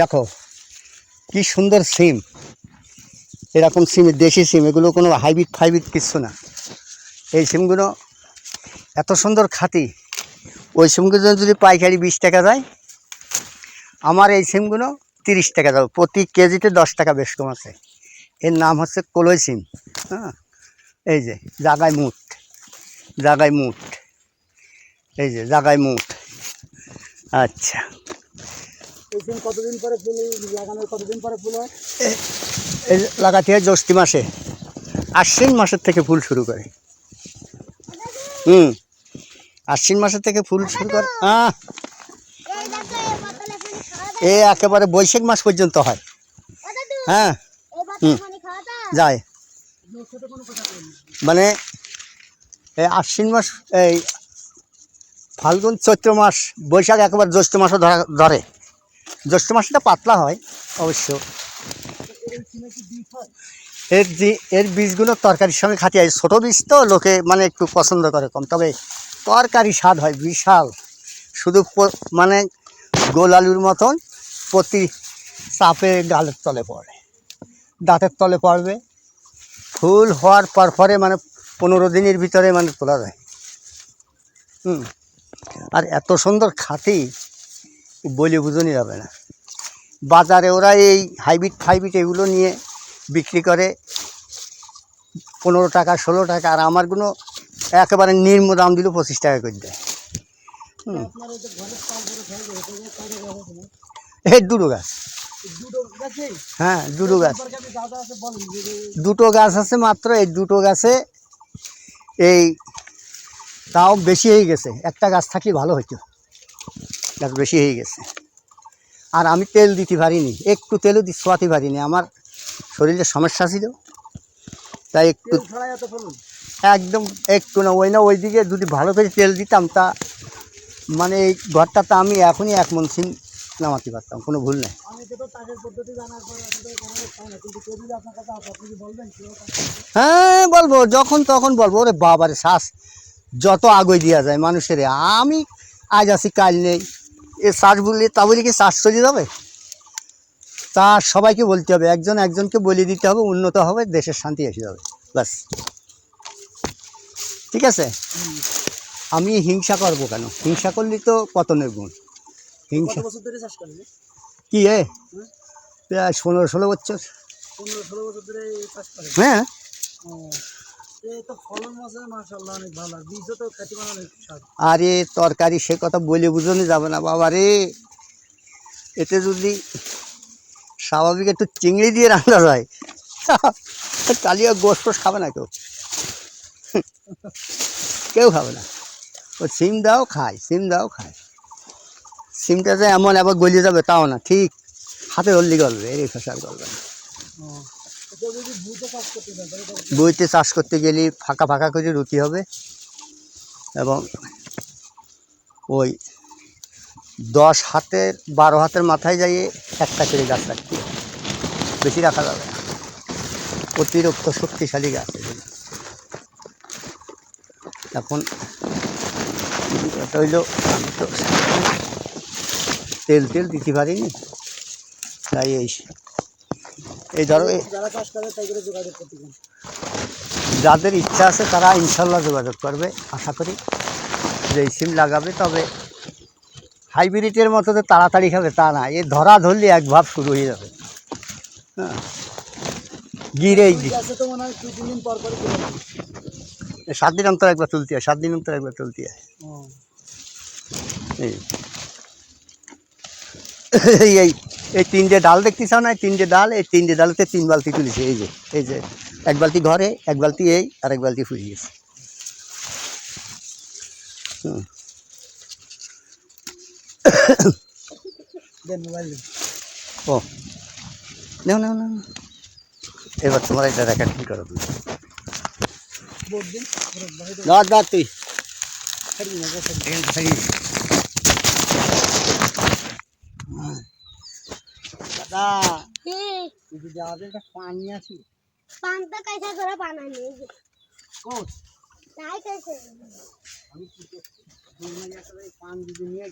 দেখো, কি সুন্দর সিম। এরকম সিম, দেশি সিম, এগুলো কোনো হাইব্রিড ফাইব্রিড কিচ্ছু না। এই সিমগুলো এত সুন্দর খাতি ওই সিমগুলো যদি পাইকারি বিশ টাকা যায়, আমার এই সিমগুলো তিরিশ টাকা যাবে প্রতি কেজিতে দশ টাকা বেশ কম আছে। এর নাম হচ্ছে কলই সিম। হ্যাঁ এই যে, জাগায় মুঠ। জাগায় মুঠ। এই যে, জাগায় মুঠ। আচ্ছা। কতদিন পরে ফুল লাগানোর কতদিন পরে ফুল হয়? লাগাতে হয় জ্যৈষ্ঠী মাসে। আশ্বিন মাসের থেকে ফুল শুরু করে। হুম। আশ্বিন মাসের থেকে ফুল শুরু করে। হ্যাঁ এ একেবারে বৈশাখ মাস পর্যন্ত হয়। হ্যাঁ। যায়। মানে এই আশ্বিন মাস, এই ফাল্গুন, চৈত্র মাস, বৈশাখ একেবারে জ্যৈষ্ঠ মাসও ধরা, ধরে। জ্যৈষ্ঠ মাসটা পাতলা হয়, অবশ্য। এর যে, এর বীজগুলো তরকারির সঙ্গে খাতি হয় ছোটো বীজ তো লোকে মানে একটু পছন্দ করে কম। তবে তরকারি স্বাদ হয়, বিশাল। শুধু মানে গোল আলুর মতন প্রতি চাপে গালের তলে পড়ে। দাঁতের তলে পড়বে। ফুল হওয়ার পর পরে মানে পনেরো দিনের ভিতরে মানে তোলা যায়। হুম। আর এত সুন্দর খাতি বলে বুঝনি যাবে না। বাজারে ওরা এই হাইব্রিড ফাইব্রিড এগুলো নিয়ে বিক্রি করে। পনেরো টাকা, ষোলো টাকা, আর আমারগুলো একেবারে নিম্ন দাম দিল পঁচিশ টাকা করে দেয়। এই দুটো গাছ। হ্যাঁ দুটো গাছ। দুটো গাছ আছে মাত্র, এই দুটো গাছে এই তাও বেশি হয়ে গেছে। একটা গাছ থাকলে ভালো হতো গাছ বেশি হয়ে গেছে। আর আমি তেল দিতে পারিনি একটু তেলও দি ছোয়াতে পারিনি আমার শরীরে সমস্যা ছিল। তাই একটু একদম একটু না ওই না ওই দিকে যদি ভালো করে তেল দিতাম তা মানে এই ঘরটাতে আমি এখনই এক মন সিম নামাতে পারতাম কোনো ভুল নেই। তো? হ্যাঁ বলব যখন তখন বলব ওরে বাবারে শ্বাস যত আগে দেওয়া যায় মানুষের আমি আজ আছি কাল নেই। এ শ্বাস বললে তা বলি কি শ্বাস চলে যাবে তা সবাইকে বলতে হবে একজন একজনকে বলে দিতে হবে উন্নত হবে দেশের শান্তি এসে যাবে ব্যাস। ঠিক আছে? আমি হিংসা করব কেন? হিংসা করলে তো পতনের গুণ। হিংসা কি এ? প্রায় পনেরো ষোলো বছর। ষোলো বছর হ্যাঁ। আর তরকারি সে কথা বলে বুঝানো যাবে না বাবা রে। এতে যদি স্বাভাবিক একটু চিংড়ি দিয়ে রান্না যায় কালিয়া গোস্ত খাবে না কেউ। কেউ খাবে না। ও সিম দাও খায় সিম দাও খায়। সিমটা যে এমন আবার গলিয়ে যাবে তাও না ঠিক। হাতে হলদি গলবে এই ফেসার গলবে না। বইতে চাষ করতে গেলে ফাঁকা ফাঁকা করে রুটি হবে এবং ওই দশ হাতের, বারো হাতের মাথায় যাইয়ে একটা করে গাছ রাখতে বেশি রাখা যাবে অতিরিক্ত শক্তিশালী গাছ। এখন হইল, আমি তো তেল তেল দিতে পারিনি। তাই এই এই ধরো যাদের ইচ্ছা আছে তারা ইনশাল্লাহ যোগাযোগ করবে আশা করি। যে সিম লাগাবে তবে হাইব্রিডের মতো তো তাড়াতাড়ি খাবে তা না। এ ধরা ধরলে এক ভাব শুরু হয়ে যাবে। হ্যাঁ। দেন। সাত দিন অন্তর একবার তুলতে হয় সাত দিন অন্তর একবার তুলতে হয়। এই। এই এই এই তিনটে ডাল দেখতে চাও না এই তিনটে ডাল এই তিনটে ডালেতে তিন বালতি তুলেছে এই যে এই যে এক বালতি ঘরে এক বালতি এই আর এক বালতি ফুরিয়ে গেছে। হুম। দেন মোবাইল দেন। ও। নাও নাও নাও নাও। এবার তোমার এটা রেকর্ডিং করো তুমি। বোর্ড দিন পুরো বাড়িতে দাঁত দাঁত তুই। ছাড়ি না গাছ এখানে থাকিস। দাদা। হ্যাঁ। তুই যাবে একটা পানি আছি পানটা কাইসা করে বানানি কোচ তাই কাইসা। আমি কি করছি? পান দিদি নিয়ে